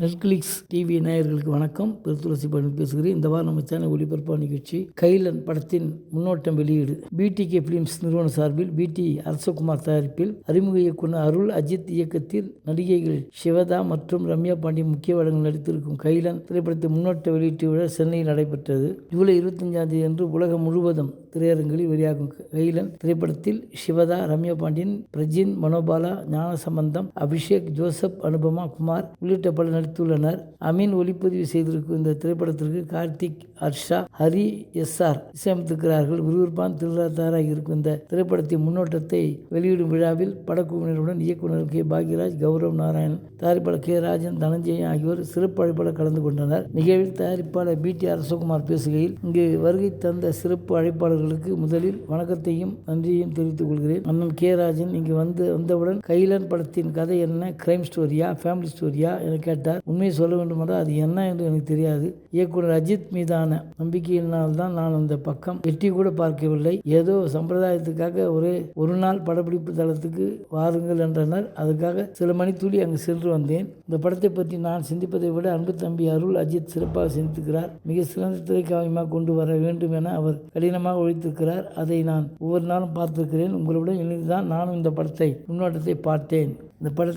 Netflix TV நேயர்களுக்கு வணக்கம். பெருத்துளசி பண்ணி பேசுகிறேன். இந்த வாரம் நம்ம சேனல் ஒளிபரப்பான நிகழ்ச்சி கைலன் படத்தின் முன்னோட்டம் வெளியீடு. பிடிகே பிலிம்ஸ் நிறுவன சார்பில் பிடி அரசகுமார் தயாரிப்பில் அறிமுக இயக்குனர் அருள் அஜித் இயக்கத்தில் நடிகைகள் சிவதா மற்றும் ரம்யா பாண்டி முக்கிய வேடங்கள் நடித்திருக்கும் கைலன் திரைப்படத்தின் முன்னோட்ட வெளியீட்டு விழா சென்னையில் நடைபெற்றது. ஜூலை இருபத்தஞ்சாம் தேதி அன்று உலகம் முழுவதும் திரையரங்கில் வெளியாகும் கைலன் திரைப்படத்தில் சிவதா ரம்யா பாண்டியன் பிரஜின் மனோபாலா ஞானசம்பந்தம் அபிஷேக் ஜோசப் அனுபமா குமார் உள்ளிட்ட பல நடித்துள்ளனர் அமீன் ஒளிப்பதிவு செய்திருக்கும் இந்த திரைப்படத்திற்கு கார்த்திக் ஹர்ஷா ஹரி எஸ் ஆர் இசையமைத்திருக்கிறார்கள். விறுவிறுப்பான் திருநாத்தாராக இருக்கும் இந்த திரைப்படத்தின் முன்னோட்டத்தை வெளியிடும் விழாவில் படக்குழுவினருடன் இயக்குனர் கே. பாக்யராஜ் கௌரவ் நாராயணன் தயாரிப்பாளர் கே. ராஜன் தனஞ்சயன் ஆகியோர் சிறப்பு அழைப்பாளர் கலந்து கொண்டனர். நிகழ்வில் தயாரிப்பாளர் பி. டி. அரசகுமார் பேசுகையில் இங்கு வருகை தந்த சிறப்பு அழைப்பாளர்களுக்கு முதலில் வணக்கத்தையும் நன்றியையும் தெரிவித்துக் கொள்கிறேன். அண்ணன் கே. ராஜன் இங்கு வந்து வந்தவுடன் கைலன் படத்தின் கதை என்ன? கிரைம் ஸ்டோரியா ஃபேமிலி ஸ்டோரியா என கேட்டார். உண்மையை சொல்ல வேண்டுமென்றால் அது என்ன என்று எனக்கு தெரியாது. இயக்குனர் அஜித் மீதான நம்பிக்கையினால் தான் நான் அந்த பக்கம் எட்டி கூட பார்க்கவில்லை. ஏதோ சம்பிரதாயத்துக்காக ஒரே ஒரு நாள் படப்பிடிப்பு தளத்துக்கு வாருங்கள் என்றனர். அதுக்காக சில மணித்துளி அங்கு சென்று வந்தேன். இந்த படத்தை பற்றி நான் சிந்திப்பதை விட அன்பு தம்பி அருள் அஜித் சிறப்பாக சிந்திக்கிறார் மிக சிறந்த திரைக்காவியமாக கொண்டு வர வேண்டும் என அவர் கடினமாக ஒழித்திருக்கிறார் அதை நான் ஒவ்வொரு நாளும் பார்த்திருக்கிறேன். உங்களுடன் இணைந்துதான் நானும் இந்த படத்தை முன்னோட்டத்தை பார்த்தேன். இந்த பட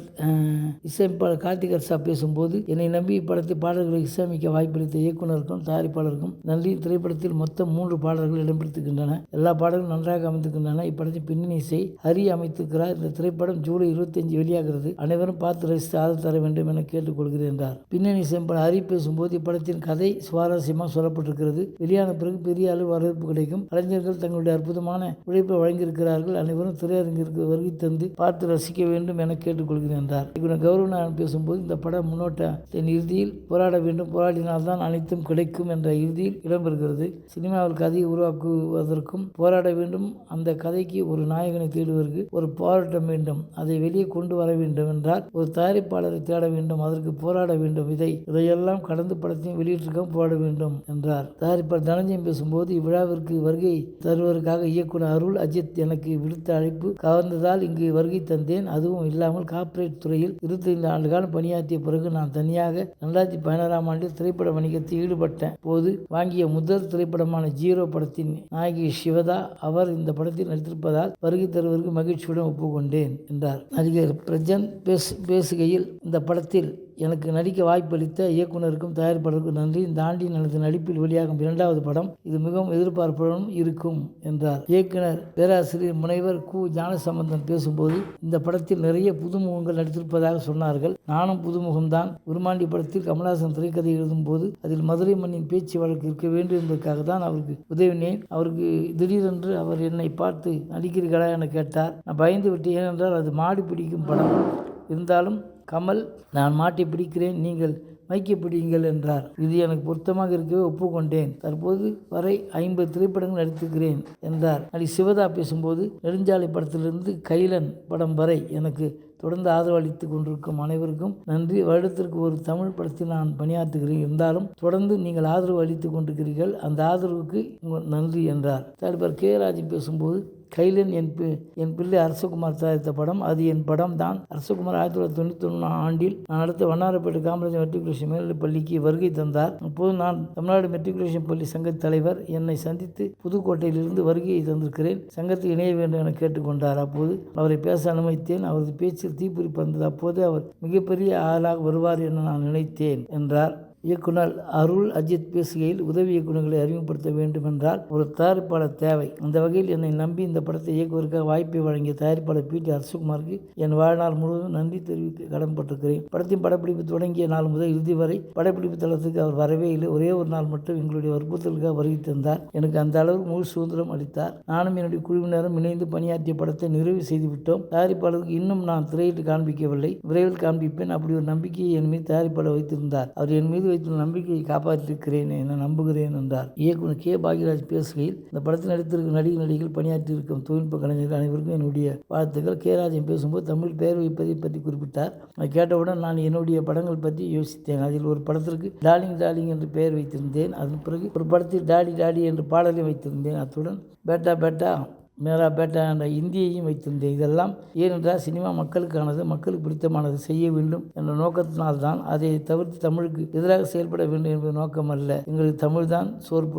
இசையமைப்பாளர் கார்த்திகர் சார் பேசும்போது என்னை நம்பி இப்படத்தை பாடல்களை இசையமைக்க வாய்ப்பளித்த இயக்குனருக்கும் தயாரிப்பாளருக்கும் நன்றி. திரைப்படத்தில் மொத்தம் மூன்று பாடல்கள் இடம்பெற்றிருக்கின்றன. எல்லா பாடல்களும் நன்றாக அமைந்திருக்கின்றன. இப்படத்தின் பின்னணி இசை ஹரி அமைத்திருக்கிறார். இந்த திரைப்படம் ஜூலை இருபத்தஞ்சு வெளியாகிறது. அனைவரும் பார்த்து ரசித்து ஆதரவு தர வேண்டும் என கேட்டுக்கொள்கிறேன் என்றார். பின்னணி இசையமைப்பாளர் ஹரி பேசும்போது இப்படத்தின் கதை சுவாரஸ்யமாக சொல்லப்பட்டிருக்கிறது. வெளியான பிறகு பெரிய அளவு வரவேற்பு கிடைக்கும். கலைஞர்கள் தங்களுடைய அற்புதமான உழைப்பை வழங்கியிருக்கிறார்கள். அனைவரும் திரையரங்கிற்கு வருகை தந்து பார்த்து ரசிக்க வேண்டும் என கேட்டுக்கொள்கிறேன் என்றார். இவன் கௌரவநாதன் பேசும்போது இந்த படம் முன்னோட்டத்தின் இறுதியில் போராட வேண்டும். போராடினால்தான் அனைத்தும் கிடைக்கும் என்ற இறுதியில் இடம்பெறுகிறது. சினிமாவில் கதையை உருவாக்குவதற்கும் போராட வேண்டும். அந்த கதைக்கு ஒரு நாயகனை தேடுவதற்கு ஒரு போராட்டம் வேண்டும். அதை வெளியே கொண்டு வர வேண்டும் என்றால் ஒரு தயாரிப்பாளரை தேட வேண்டும். அதற்கு போராட வேண்டும். இதை இதையெல்லாம் கடந்து படத்தையும் வெளியிட்டிருக்க போராட வேண்டும் என்றார். தயாரிப்பாளர் தனஞ்சயம் பேசும்போது இவ்விழாவிற்கு வருகை தருவதற்காக இயக்குனர் அருள் அஜித் எனக்கு விடுத்த அழைப்பு கவர்ந்ததால் இங்கு வருகை தந்தேன். அதுவும் இல்லாமல் கார்ப்பரேட் துறையில் இருபத்தைந்து ஆண்டு காலம் பணியாற்றிய பிறகு நான் தனியாக ரெண்டாயிரத்தி பதினாறாம் ஆண்டில் திரைப்பட வணிகத்தில் ஈடுபட்ட போது வாங்கிய முதல் திரைப்படமான ஜீரோ படத்தின் நாயகி சிவதா அவர் இந்த படத்தில் நடித்திருப்பதால் வருகை தருவதற்கு மகிழ்ச்சியுடன் ஒப்புக்கொண்டேன் என்றார். நடிகர் பிரஜன் பேசு பேசுகையில் இந்த படத்தில் எனக்கு நடிக்க வாய்ப்பளித்த இயக்குனருக்கும் தயாரிப்பாளருக்கும் நன்றி. தாண்டி எனது நடிப்பில் வெளியாகும் இரண்டாவது படம். இது மிகவும் எதிர்பார்ப்புடன் இருக்கும் என்றார். இயக்குனர் பேராசிரியர் முனைவர் கு. ஞானசம்பந்தன் பேசும்போது இந்த படத்தில் நிறைய புதுமுகங்கள் நடித்திருப்பதாக சொன்னார்கள். நானும் புதுமுகம்தான். உருமாண்டி படத்தில் கமலஹாசன் திரைக்கதை எழுதும் போது அதில் மதுரை மண்ணின் பேச்சு வழக்கு இருக்க வேண்டும் என்பதற்காக தான் அவருக்கு உதவினேன். அவருக்கு திடீரென்று அவர் என்னை பார்த்து நடிக்கிறீர்களா? என கேட்டார். நான் பயந்து விட்டேன் ஏனென்றால் அது மாடி பிடிக்கும் படம். இருந்தாலும் கமல் நான் மாட்டி பிடிக்கிறேன் நீங்கள் மைக்கி பிடிங்கள் என்றார். இது எனக்கு பொருத்தமாக இருக்கவே ஒப்புக்கொண்டேன். தற்போது வரை ஐம்பது திரைப்படங்கள் நடித்திருக்கிறேன் என்றார். நடி சிவதா பேசும்போது நெடுஞ்சாலை படத்திலிருந்து கைலன் படம் வரை எனக்கு தொடர்ந்து ஆதரவு அளித்து கொண்டிருக்கும் அனைவருக்கும் நன்றி. வருடத்திற்கு ஒரு தமிழ் படத்தில் நான் பணியாற்றுகிறேன் இருந்தாலும் தொடர்ந்து நீங்கள் ஆதரவு அளித்து கொண்டிருக்கிறீர்கள். அந்த ஆதரவுக்கு நன்றி என்றார். தலைவர் கே. ராஜன் பேசும்போது கைலன் என் பி என் பிள்ளை அரசகுமார் தயாரித்த படம். அது என் படம் தான். அரசகுமார் ஆயிரத்தி தொள்ளாயிரத்தி தொண்ணூற்றி ஒன்றாம் ஆண்டில் நான் அடுத்த வண்ணாரப்பேட்டை காமராஜர் மெட்ரிகுலேஷன் மேல்நிலைப் பள்ளிக்கு வருகை தந்தார். அப்போது நான் தமிழ்நாடு மெட்ரிகுலேஷன் பள்ளி சங்க தலைவர். என்னை சந்தித்து புதுக்கோட்டையிலிருந்து வருகையை தந்திருக்கிறேன். சங்கத்தில் இணைய வேண்டும் என கேட்டுக்கொண்டார். அப்போது அவரை பேச அனுமதித்தேன். அவரது பேச்சில் தீப்பிடி பறந்தது அப்போது அவர் மிகப்பெரிய ஆளாக வருவார் என நான் நினைத்தேன் என்றார். இயக்குனர் அருள் அஜித் பேசுகையில் உதவி இயக்குநர்களை அறிமுகப்படுத்த வேண்டும் என்றால் ஒரு தயாரிப்பாளர் தேவை. அந்த வகையில் என்னை நம்பி இந்த படத்தை இயக்குவதற்காக வாய்ப்பை வழங்கிய தயாரிப்பாளர் பி டி அரசகுமாருக்கு என் வாழ்நாள் முழுவதும் நன்றி தெரிவிக்க கடன்பட்டிருக்கிறேன் படத்தின் படப்பிடிப்பு தொடங்கிய நாள் முதல் இறுதி வரை படப்பிடிப்பு தளத்துக்கு அவர் வரவே இல்லை. ஒரே ஒரு நாள் மட்டும் எங்களுடைய வற்புறுத்தலுக்காக வருகை தந்தார். எனக்கு அந்த அளவுக்கு முழு சுதந்திரம் அளித்தார். நானும் என்னுடைய குழுவினரும் இணைந்து பணியாற்றிய படத்தை நிறைவு செய்துவிட்டோம். தயாரிப்பாளருக்கு இன்னும் நான் திரையிட்டு காண்பிக்கவில்லை. விரைவில் காண்பிப்பேன். அப்படி ஒரு நம்பிக்கையை என் மீது தயாரிப்பாளர் வைத்திருந்தார். அவர் என் மீது வைத்துள்ள நம்பிக்கையை காப்பாற்றியிருக்கிறேன் என நம்புகிறேன் என்றார். இயக்குனர் கே. பாக்யராஜ் பேசுகையில் இந்த படத்தில் நடித்திருக்கும் நடிகை நடிகைகள் பணியாற்றியிருக்கும் தொழில்நுட்ப கலைஞர்கள் அனைவருக்கும் என்னுடைய வாழ்த்துக்கள். கே. ராஜன் பேசும்போது தமிழ் பெயர் வைப்பதை பற்றி குறிப்பிட்டார். அதை கேட்டவுடன் நான் என்னுடைய படங்கள் பற்றி யோசித்தேன். அதில் ஒரு படத்திற்கு டாலிங் டாலிங் என்று பெயர் வைத்திருந்தேன். அதன் பிறகு ஒரு படத்தில் டாடி டாடி என்று பாடலை வைத்திருந்தேன். அத்துடன் பேட்டா பேட்டா மேரா பேட்டா என்ற இந்தியையும் வைத்திருந்தேன் இதெல்லாம் ஏனென்றால் சினிமா மக்களுக்கானது மக்களுக்கு பிடித்தமானது செய்ய வேண்டும் என்ற நோக்கத்தினால்தான் அதை தவிர்த்து தமிழுக்கு எதிராக செயல்பட வேண்டும் என்பது நோக்கம் அல்ல எங்களுக்கு தமிழ் தான் சோறு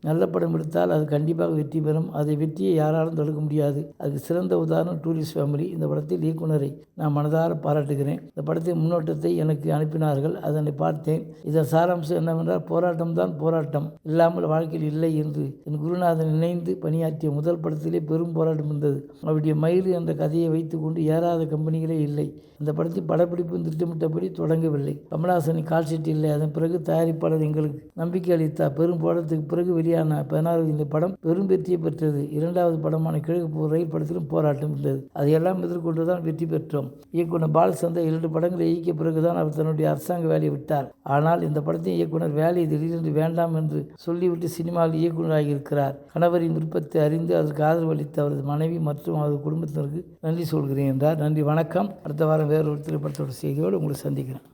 நல்ல படம் எடுத்தால் அது கண்டிப்பாக வெற்றி பெறும். அதை வெற்றியை யாராலும் தடுக்க முடியாது. அதுக்கு சிறந்த உதாரணம் டூரிஸ்ட் ஃபேமிலி. இந்த படத்தில் இயக்குனரை நான் மனதார பாராட்டுகிறேன். இந்த படத்தின் முன்னோட்டத்தை எனக்கு அனுப்பினார்கள். அதனை பார்த்தேன். இதன் சாராம்சம் என்னவென்றால் போராட்டம் தான் போராட்டம். இல்லாமல் வாழ்க்கையில் இல்லை என்று என் குருநாதன் இணைந்து பணியாற்றிய முதல் படத்தில் பெரும் போராட்டம் இருந்தது. அவருடைய மயில் அந்த கதையை வைத்துக்கொண்டு ஏறாத கம்பெனிகளே இல்லை. அந்த படத்தில் படப்பிடிப்பு திட்டமிட்டபடி தொடங்கவில்லை. கமலஹாசனின் கால்ஷீட் இல்லை. அதன் பிறகு தயாரிப்பாளர் எங்களுக்கு நம்பிக்கை அளித்தார். பெரும் போராட்டத்துக்கு பிறகு வெளியான பதினாறு இந்த படம் பெரும் வெற்றியை பெற்றது. இரண்டாவது படமான கிழக்கு போர் ரயில் படத்திலும் போராட்டம் இருந்தது. அதையெல்லாம் எதிர்கொண்டு தான் வெற்றி பெற்றோம். இயக்குனர் பாலச்சந்தர் இரண்டு படங்களை இயக்கிய பிறகுதான் அவர் தன்னுடைய அரசாங்க வேலையை விட்டார். ஆனால் இந்த படத்தின் இயக்குனர் வேலையை திடீரென்று வேண்டாம் என்று சொல்லிவிட்டு சினிமாவில் இயக்குநராகியிருக்கிறார். கணவரின் விருப்பத்தை அறிந்து அதற்கு ஆதரவு அளித்த அவரது மனைவி மற்றும் அவரது குடும்பத்தினருக்கு நன்றி சொல்கிறேன் என்றார். நன்றி வணக்கம். அடுத்த வாரம் வேறு ஒரு திரைப்படத்தோட செய்தியோடு உங்களை சந்திக்கிறேன்.